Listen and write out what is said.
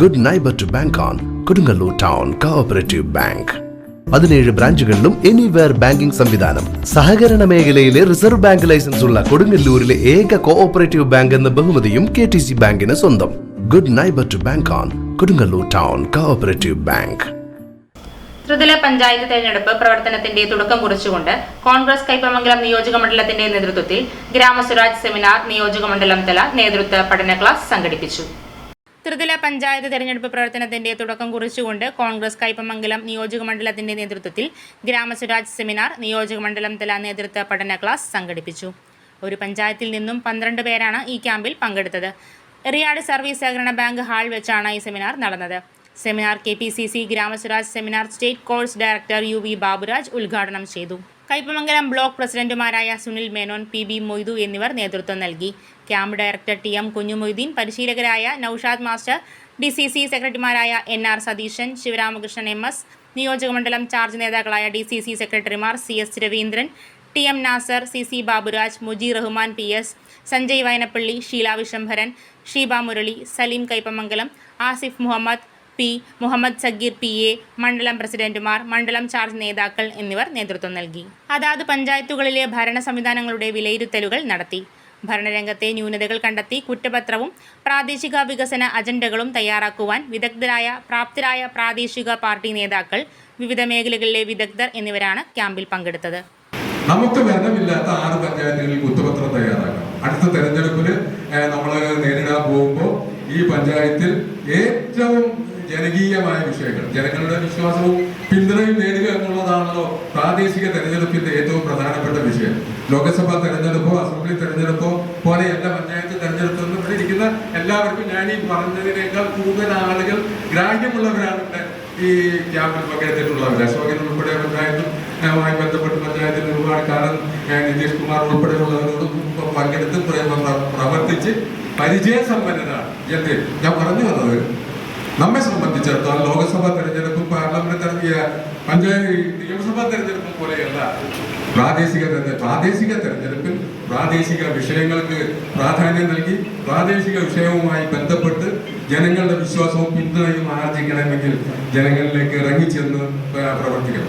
Good neighbour to bank on Kodungallur town cooperative bank പതിനേഴ് ബ്രാഞ്ചുകളിലും anywhere banking സംവിധാനം. സഹകരണ മേഖലയിലെ റിസർവ് ബാങ്ക് ലൈസൻസ് ഉള്ള കൊടുങ്ങല്ലൂരിലെ ഏക കോഓപ്പറേറ്റീവ് ബാങ്ക് എന്ന ബഹുമതിയും കെ ടി സി ബാങ്കിന് സ്വന്തം. Good neighbour to bank on Kodungallur town cooperative bank ത്രിതല പഞ്ചായത്ത് തെരഞ്ഞെടുപ്പ് പ്രവർത്തനത്തിന്റെ തുടക്കം കുറിച്ചുകൊണ്ട് കോൺഗ്രസ് കൈപ്പമംഗലം നിയോജക മണ്ഡലത്തിന്റെ നേതൃത്വത്തിൽ ഗ്രാമസ്വരാജ് സെമിനാർ നിയോജക മണ്ഡലം തല നേതൃത്വ പഠന ക്ലാസ് സംഘടിപ്പിച്ചു. ത്രിതല പഞ്ചായത്ത് തെരഞ്ഞെടുപ്പ് പ്രവർത്തനത്തിന്റെ തുടക്കം കുറിച്ചുകൊണ്ട് കോൺഗ്രസ് കൈപ്പമംഗലം നിയോജക മണ്ഡലത്തിന്റെ നേതൃത്വത്തിൽ ഗ്രാമസ്വരാജ് സെമിനാർ നിയോജക മണ്ഡലം തല നേതൃത്വ പഠന ക്ലാസ് സംഘടിപ്പിച്ചു. ഒരു പഞ്ചായത്തിൽ നിന്നും പന്ത്രണ്ട് പേരാണ് ഈ ക്യാമ്പിൽ പങ്കെടുത്തത്. എറിയാട് സർവീസ് സഹകരണ ബാങ്ക് ഹാൾ വെച്ചാണ് ഈ സെമിനാർ നടന്നത്. Seminar K P C C Gramaswaraj seminar state course director U V Baburaj ഉദ്ഘാടനം ചെയ്തു. കൈപ്പമംഗലം ബ്ലോക്ക് പ്രസിഡന്റുമാരായ സുനിൽ മേനോൻ പി ബി മൊയ്തു എന്നിവർ നേതൃത്വം നൽകി. Camp director T M Kunjumoideen പരിശീലകരായ Noushad master D C C സെക്രട്ടറിമാരായ N R Satheesan Sivaramakrishnan M S നിയോജകമണ്ഡലം charge നേതാക്കളായ D C C സെക്രട്ടറിമാർ C S Raveendran T M Nasar C C Baburaj Muji Rahman P S Sanjay Vayanappally Sheela Vishambharan Sheeba Murali Saleem Kaipamangalam Asif Muhammad P. Muhammad Sageer P. A. മണ്ഡലം പ്രസിഡന്റുമാർ മണ്ഡലം charge നേതാക്കൾ എന്നിവർ നേതൃത്വം നൽകി. അതാത് പഞ്ചായത്തുകളിലെ ഭരണ സംവിധാനങ്ങളുടെ വിലയിരുത്തലുകൾ നടത്തി. ഭരണരംഗത്തെ ന്യൂനതകൾ കണ്ടെത്തി കുറ്റപത്രവും പ്രാദേശിക വികസന അജണ്ടകളും തയ്യാറാക്കുവാൻ വിദഗ്ധരായ പ്രാപ്തരായ പ്രാദേശിക പാർട്ടി നേതാക്കൾ വിവിധ മേഖലകളിലെ വിദഗ്ധർ എന്നിവരാണ് ക്യാമ്പിൽ പങ്കെടുത്തത്. നമുക്ക് ഭരണമില്ലാത്ത ആറ് പഞ്ചായത്തുകളിൽ കുറ്റപത്രം തയ്യാറാക്കാം. അടുത്ത തെരഞ്ഞെടുപ്പിൽ നമ്മൾ നേരിടാൻ പോകുമ്പോൾ ഈ പഞ്ചായത്തിൽ ഏറ്റവും ജനകീയമായ വിഷയങ്ങൾ. ജനങ്ങളുടെ വിശ്വാസവും പിന്തുണയും നേടുക എന്നുള്ളതാണല്ലോ പ്രാദേശിക തെരഞ്ഞെടുപ്പിന്റെ ഏറ്റവും പ്രധാനപ്പെട്ട വിഷയം. ലോക്സഭാ തെരഞ്ഞെടുപ്പോ അസംബ്ലി തെരഞ്ഞെടുപ്പോ പോലെ എല്ലാ പഞ്ചായത്ത് തെരഞ്ഞെടുപ്പോ ഇരിക്കുന്ന എല്ലാവർക്കും ഞാൻ ഈ പറഞ്ഞതിനേക്കാൾ കൂടുതൽ ആളുകൾ ഗ്രാഹ്യമുള്ളവരാണ് ഇവിടെ ഈ ക്യാമ്പിൽ പങ്കെടുത്തിട്ടുള്ളവർ അശോകൻ ഉൾപ്പെടെ പഞ്ചായത്തും മായി ബന്ധപ്പെട്ട് പഞ്ചായത്തിൽ ഒരുപാട് കാലം നിതീഷ് കുമാർ ഉൾപ്പെടെയുള്ളവരോട് പങ്കെടുത്ത് പ്ര- പ്ര- പ്രവർത്തിച്ച് പരിചയസമ്പന്നരാണ്. എന്ത് ഞാൻ പറഞ്ഞു വന്നത് നമ്മെ പാർലമെന്റ് തെരഞ്ഞെടുപ്പ് പഞ്ചായത്ത് നിയമസഭാ തെരഞ്ഞെടുപ്പും പോലെയല്ല പ്രാദേശിക തെരഞ്ഞെടുപ്പ് പ്രാദേശിക തെരഞ്ഞെടുപ്പിൽ പ്രാദേശിക വിഷയങ്ങൾക്ക് പ്രാധാന്യം നൽകി പ്രാദേശിക വിഷയവുമായി ബന്ധപ്പെട്ട് ജനങ്ങളുടെ വിശ്വാസവും പിന്തുണയും ആർജിക്കണമെങ്കിൽ ജനങ്ങളിലേക്ക് ഇറങ്ങിച്ചെന്ന് പ്രവർത്തിക്കണം.